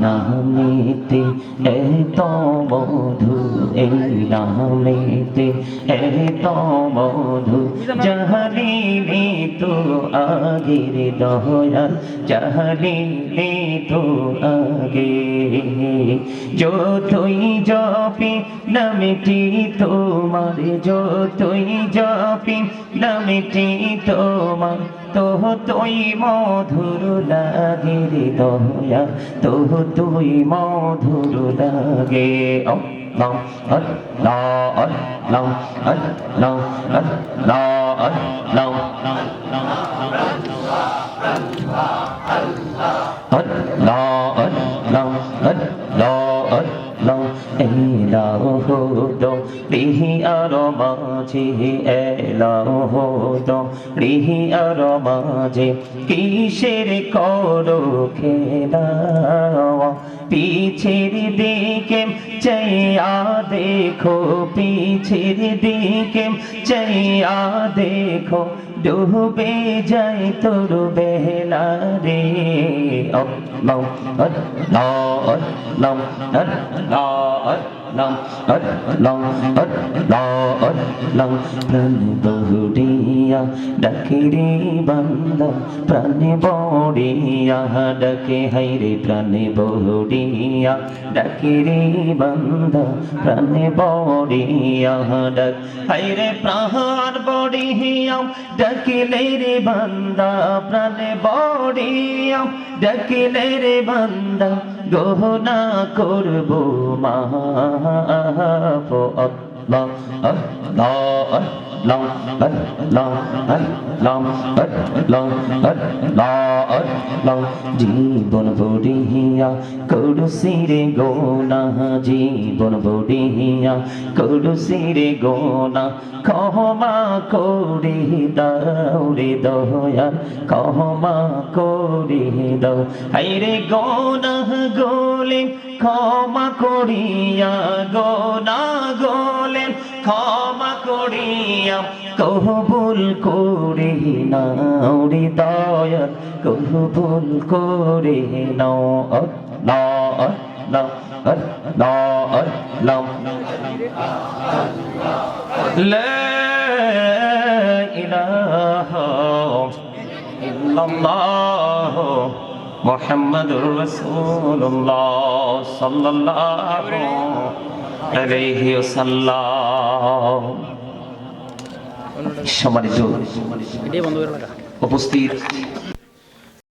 নামেতে এত মধু এই নামেতে এত মধু জাহালিলি তো আগের দয়া জাহালিলি তো আগে যতই জপি নামটি তোমার যতই জপি নামটি তোমার তোহ তুই মধুর লাগে রে দয়া তোহ তুই মধুর লাগে অ long ất lo ất long ất long ất lo ất long ất lo ất long ất হতো রিহি আর মাঝে এলাও হতো রিহি আর মাঝে কিসের করো খেলা পিছের দিকে চাইয়া দেখো পিছের দিকে চাইয়া দেখো ডুবে যায় তোর বেলা রে লম লম লম লম আল্লাহ আল্লাহ আল্লাহ আল্লাহ আল্লাহ আল্লাহ আল্লাহ প্রাণ বহুরিয়া ডাকে রে বান্দা প্রাণে বড়িয়া ডাকে হাইরে প্রাণে বহুরিয়া ডাকে রে বান্দা প্রাণে বড়িয়া ডাক প্রাণ ডাকিলে রে প্রাণে বড়িয়া ডাকিলে রে বান্দা গহনা করব أهاءها فأطلق lam la la lam la la lam la la la জীবন বড়িয়া করুসিরে গোনা, জীবন বড়িয়া করুসিরে গোনা। ক্ষমা করে দাও রে দয়াল, ক্ষমা করে দাও। হাইরে গোনা গোলে, ক্ষমা করিয়া, গোনা গোলে ক্ষমা করিয়া কহবুল করে নাও হৃদয় কহবুল করে নাও না না না না لا إله মোহাম্মদুর রসুল্লাহ সাল্লাল্লাহু আলাইহি ওয়াসাল্লাম। সম্মানিত। উপস্থিত